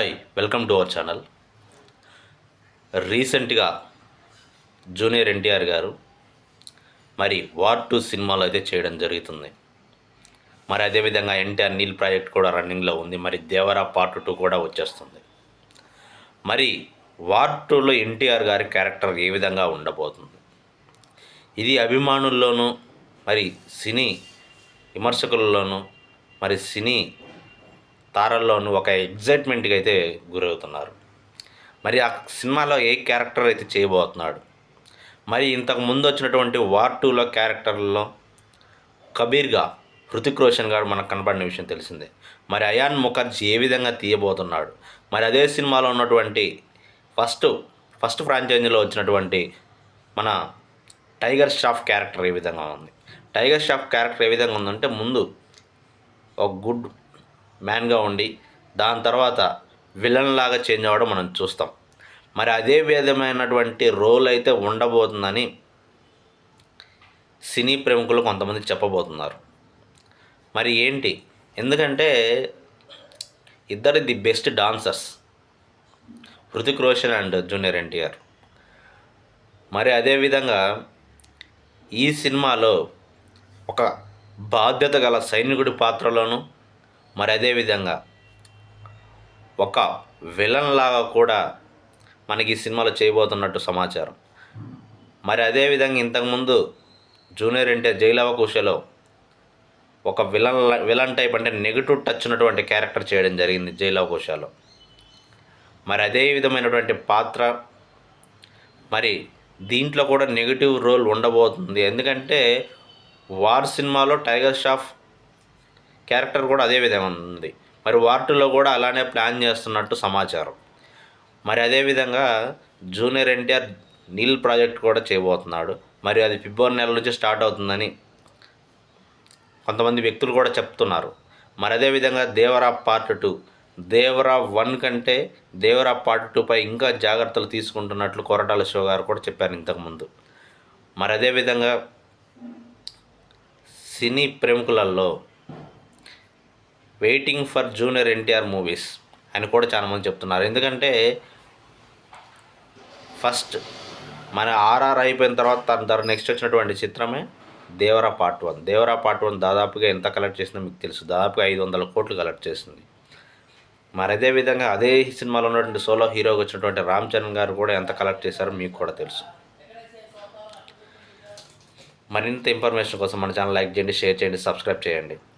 Hi welcome to our channel. రీసెంట్గా junior NTR గారు మరి వార్ టూ సినిమాలు అయితే చేయడం జరుగుతుంది. మరి అదేవిధంగా ఎన్టీఆర్ నీల్ ప్రాజెక్ట్ కూడా రన్నింగ్లో ఉంది మరి దేవరా పార్ట్ టూ కూడా వచ్చేస్తుంది. మరి వార్ టూలో ఎన్టీఆర్ గారి క్యారెక్టర్ ఏ విధంగా ఉండబోతుంది? ఇది అభిమానుల్లోనూ మరి సినీ విమర్శకుల్లోనూ మరి సినీ తారల్లోనూ ఒక ఎగ్జైట్మెంట్కి అయితే గురవుతున్నారు. మరి ఆ సినిమాలో ఏ క్యారెక్టర్ అయితే చేయబోతున్నాడు? మరి ఇంతకు ముందు వచ్చినటువంటి వార్ టూలో క్యారెక్టర్లలో కబీర్గా హృతిక్ రోషన్ గారు మనకు కనపడిన విషయం తెలిసిందే. మరి అయాన్ ముఖర్జీ ఏ విధంగా తీయబోతున్నాడు? మరి అదే సినిమాలో ఉన్నటువంటి ఫస్ట్ ఫస్ట్ ఫ్రాంచైజీలో వచ్చినటువంటి మన టైగర్ షాఫ్ క్యారెక్టర్ ఏ విధంగా ఉంది? టైగర్ షాఫ్ క్యారెక్టర్ ఏ విధంగా ఉందంటే ముందు ఒక గుడ్ మ్యాన్గా ఉండి దాని తర్వాత విలన్ లాగా చేంజ్ అవ్వడం మనం చూస్తాం. మరి అదే విధమైనటువంటి రోల్ అయితే ఉండబోతుందని సినీ ప్రముఖులు కొంతమంది చెప్పబోతున్నారు. మరి ఏంటి? ఎందుకంటే ఇద్దరు the best dancers Hrithik Roshan and junior NTR. మరి అదేవిధంగా ఈ సినిమాలో ఒక బాధ్యత గల సైనికుడి పాత్రలోను మరి అదేవిధంగా ఒక విలన్ లాగా కూడా మనకి ఈ సినిమాలో చేయబోతున్నట్టు సమాచారం. మరి అదేవిధంగా ఇంతకుముందు జూనియర్ అంటే జైలవకుశలో ఒక విలన్ విలన్ టైప్ అంటే నెగిటివ్ టచ్ ఉన్నటువంటి క్యారెక్టర్ చేయడం జరిగింది జైలవకుశలో మరి అదే విధమైనటువంటి పాత్ర మరి దీంట్లో కూడా నెగిటివ్ రోల్ ఉండబోతుంది. ఎందుకంటే వార్ సినిమాలో టైగర్ షాఫ్ క్యారెక్టర్ కూడా అదే విధంగా ఉంది. మరి వార్డులో కూడా అలానే ప్లాన్ చేస్తున్నట్టు సమాచారం. మరి అదేవిధంగా జూనియర్ ఎన్టీఆర్ నీల్ ప్రాజెక్ట్ కూడా చేయబోతున్నాడు. మరి అది ఫిబ్రవరి నెల నుంచి స్టార్ట్ అవుతుందని కొంతమంది వ్యక్తులు కూడా చెప్తున్నారు. మరి అదేవిధంగా Devara part two Devara one కంటే దేవరా పార్ట్ టూపై ఇంకా జాగ్రత్తలు తీసుకుంటున్నట్లు కొరటాల శివ గారు కూడా చెప్పారు ఇంతకుముందు. మరి అదేవిధంగా సినీ ప్రముఖులలో waiting for junior NTR movies అని కూడా చాలామంది చెప్తున్నారు. ఎందుకంటే ఫస్ట్ మన ఆర్ఆర్ అయిపోయిన తర్వాత తన తర్వాత నెక్స్ట్ వచ్చినటువంటి చిత్రమే Devara part one Devara part one దాదాపుగా ఎంత కలెక్ట్ చేసిందో మీకు తెలుసు. దాదాపుగా ఐదు వందల కోట్లు కలెక్ట్ చేసింది. మరి అదే విధంగా అదే సినిమాలో ఉన్నటువంటి సోలో హీరోగా వచ్చినటువంటి రామ్ చరణ్ గారు కూడా ఎంత కలెక్ట్ చేశారో మీకు కూడా తెలుసు. మరింత ఇన్ఫర్మేషన్ కోసం మన ఛానల్ లైక్ చేయండి షేర్ చేయండి సబ్స్క్రైబ్ చేయండి.